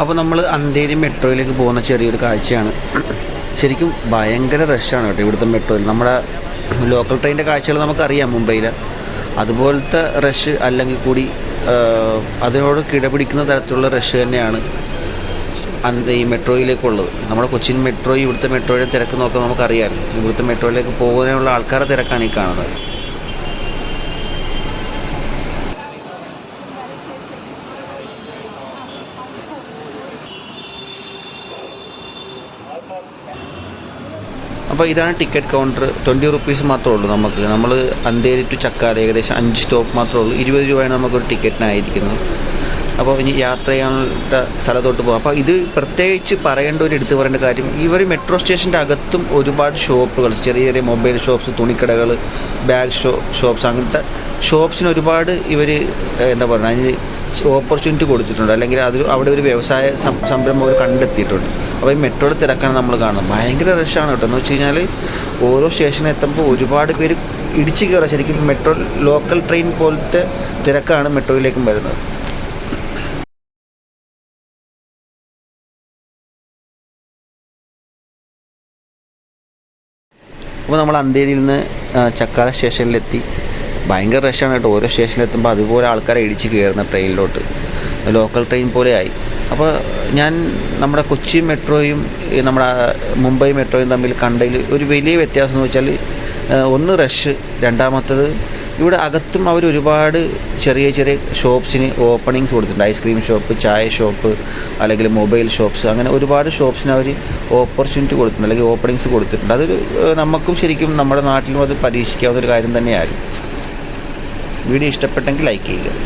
അപ്പോൾ നമ്മൾ അന്തേരി മെട്രോയിലേക്ക് പോകുന്ന ചെറിയൊരു കാഴ്ചയാണ്. ശരിക്കും ഭയങ്കര റഷാണ് കേട്ടോ ഇവിടുത്തെ മെട്രോയിൽ. നമ്മുടെ ലോക്കൽ ട്രെയിനിന്റെ കാഴ്ചകൾ നമുക്കറിയാം മുംബൈയിൽ അതുപോലത്തെ റഷ് അല്ലെങ്കിൽ കൂടി അതിനോട് കിടപിടിക്കുന്ന തരത്തിലുള്ള റഷ് തന്നെയാണ് അന്ത ഈ മെട്രോയിലേക്കുള്ളത്. നമ്മുടെ കൊച്ചിൻ മെട്രോ ഇവിടുത്തെ മെട്രോയുടെ തിരക്ക് നോക്കാൻ നമുക്കറിയാം ഇവിടുത്തെ മെട്രോയിലേക്ക് പോകാനുള്ള ആൾക്കാരുടെ തിരക്കാണ് ഈ കാണുന്നത്. അപ്പോൾ ഇതാണ് ടിക്കറ്റ് കൗണ്ടർ ട്വന്റി റുപ്പീസ് മാത്രമേ ഉള്ളൂ നമുക്ക്. നമ്മൾ അന്തേരി ടു ചക്കാട് ഏകദേശം അഞ്ച് സ്റ്റോപ്പ് മാത്രമേ ഉള്ളൂ. ഇരുപത് രൂപയാണ് നമുക്കൊരു ടിക്കറ്റിനായിരിക്കുന്നത് അപ്പോൾ ഇനി യാത്ര ചെയ്യാനുള്ള സ്ഥലത്തോട്ട് പോകും. അപ്പോൾ ഇത് പ്രത്യേകിച്ച് പറയേണ്ട ഒരു എടുത്തു പറയേണ്ട കാര്യം ഇവർ മെട്രോ സ്റ്റേഷന്റെ അകത്തും ഒരുപാട് ഷോപ്പുകൾ ചെറിയ ചെറിയ മൊബൈൽ ഷോപ്സ് തുണിക്കടകൾ ബാഗ് ഷോ ഷോപ്സ് അങ്ങനത്തെ ഷോപ്സിന് ഒരുപാട് ഇവർ എന്താ പറയുക അതിന് ഓപ്പർച്യൂണിറ്റി കൊടുത്തിട്ടുണ്ട്. അല്ലെങ്കിൽ അത് അവിടെ ഒരു വ്യവസായ സംരംഭം അവർ കണ്ടെത്തിയിട്ടുണ്ട്. അപ്പോൾ ഈ മെട്രോയുടെ തിരക്കാണ് നമ്മൾ കാണുന്നത്. ഭയങ്കര റഷാണ് കേട്ടോ. എന്ന് വെച്ച് കഴിഞ്ഞാൽ ഓരോ സ്റ്റേഷനിൽ എത്തുമ്പോൾ ഒരുപാട് പേര് ഇടിച്ചു കയറുക ശരിക്കും മെട്രോ ലോക്കൽ ട്രെയിൻ പോലത്തെ തിരക്കാണ് മെട്രോയിലേക്കും വരുന്നത്. അപ്പോൾ നമ്മൾ അന്തേരിയിൽ നിന്ന് ചക്കാല സ്റ്റേഷനിലെത്തി ഭയങ്കര റഷാണ് കേട്ടോ. ഓരോ സ്റ്റേഷനിലെത്തുമ്പോൾ അതുപോലെ ആൾക്കാരെ ഇടിച്ച് കയറുന്ന ട്രെയിനിലോട്ട് ലോക്കൽ ട്രെയിൻ പോലെ ആയി. അപ്പോൾ ഞാൻ നമ്മുടെ കൊച്ചി മെട്രോയും നമ്മുടെ മുംബൈ മെട്രോയും തമ്മിൽ കണ്ടതിൽ ഒരു വലിയ വ്യത്യാസം എന്ന് വെച്ചാൽ ഒന്ന് റഷ് രണ്ടാമത്തത് ഇവിടെ അകത്തും അവർ ഒരുപാട് ചെറിയ ചെറിയ ഷോപ്സിന് ഓപ്പണിങ്സ് കൊടുത്തിട്ടുണ്ട്. ഐസ്ക്രീം ഷോപ്പ് ചായ ഷോപ്പ് അല്ലെങ്കിൽ മൊബൈൽ ഷോപ്സ് അങ്ങനെ ഒരുപാട് ഷോപ്സിന് അവർ ഓപ്പർച്യൂണിറ്റി കൊടുത്തിട്ടുണ്ട്. അല്ലെങ്കിൽ ഓപ്പണിങ്സ് കൊടുത്തിട്ടുണ്ട്. അതൊരു നമുക്കും ശരിക്കും നമ്മുടെ നാട്ടിലും അത് പരീക്ഷിക്കാവുന്ന ഒരു കാര്യം തന്നെയായിരുന്നു വീഡിയോ ഇഷ്ടപ്പെട്ടെങ്കിൽ ലൈക്ക് ചെയ്യുക.